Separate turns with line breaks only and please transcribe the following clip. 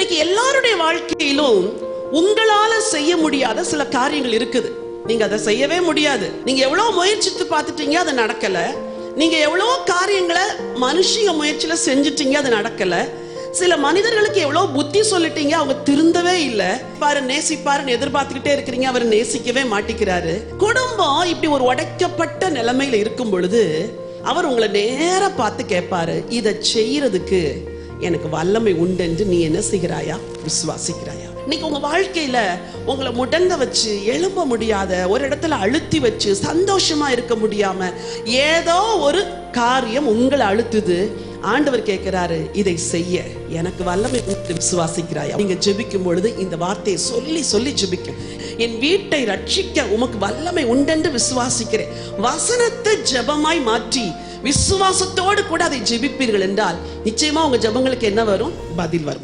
இன்னைக்கு எல்லாருடைய வாழ்க்கையிலும் உங்களால செய்ய முடியாத சில காரியங்கள் இருக்குது. நீங்க அதை செய்யவே முடியாது. நீங்க எவ்வளவு முயற்சித்து பார்த்துட்டீங்க அது நடக்கல. நீங்க எவ்வளவு காரியங்களை மனுஷங்க முயற்சியில செஞ்சுட்டீங்க அது நடக்கல. சில மனிதர்களுக்கு எவ்வளவு புத்தி சொல்லிட்டீங்க அவங்க திருந்தவே இல்ல. பாரு நேசிப்பாருன்னு எதிர்பார்த்துக்கிட்டே இருக்கிறீங்க அவர் நேசிக்கவே மாட்டிக்கிறாரு. குடும்பம் இப்படி ஒரு உடைக்கப்பட்ட நிலைமையில இருக்கும் பொழுது அவர் உங்களை நேர பார்த்து கேட்பாரு இதை செய்யறதுக்கு எனக்கு வல்லமை உண்டு என்று நீ என்ன செய்கிறாயா? விசுவாசிக்கிறாயா? இன்னைக்கு உங்க வாழ்க்கையில உங்களை முடங்க வச்சு எழும்ப முடியாத ஒரு இடத்துல அழுத்தி வச்சு சந்தோஷமா இருக்க முடியாம ஏதோ ஒரு காரியம் உங்களை அழுத்துது. ஆண்டவர் கேட்கிறாரு இதை செய்ய. எனக்கு வல்லமை கொடுத்து விசுவாசிக்கிறாயா? நீங்க ஜெபிக்கும் பொழுது இந்த வார்த்தையை சொல்லி சொல்லி ஜெபிக்க. என் வீட்டை ரட்சிக்க உமக்கு வல்லமை உண்டென்று விசுவாசிக்கிறேன். வசனத்தை ஜெபமாய் மாற்றி விசுவாசத்தோடு கூட அதை ஜெபிப்பீர்கள் என்றால் நிச்சயமா உங்க ஜெபங்களுக்கு என்ன வரும்? பதில் வரும்.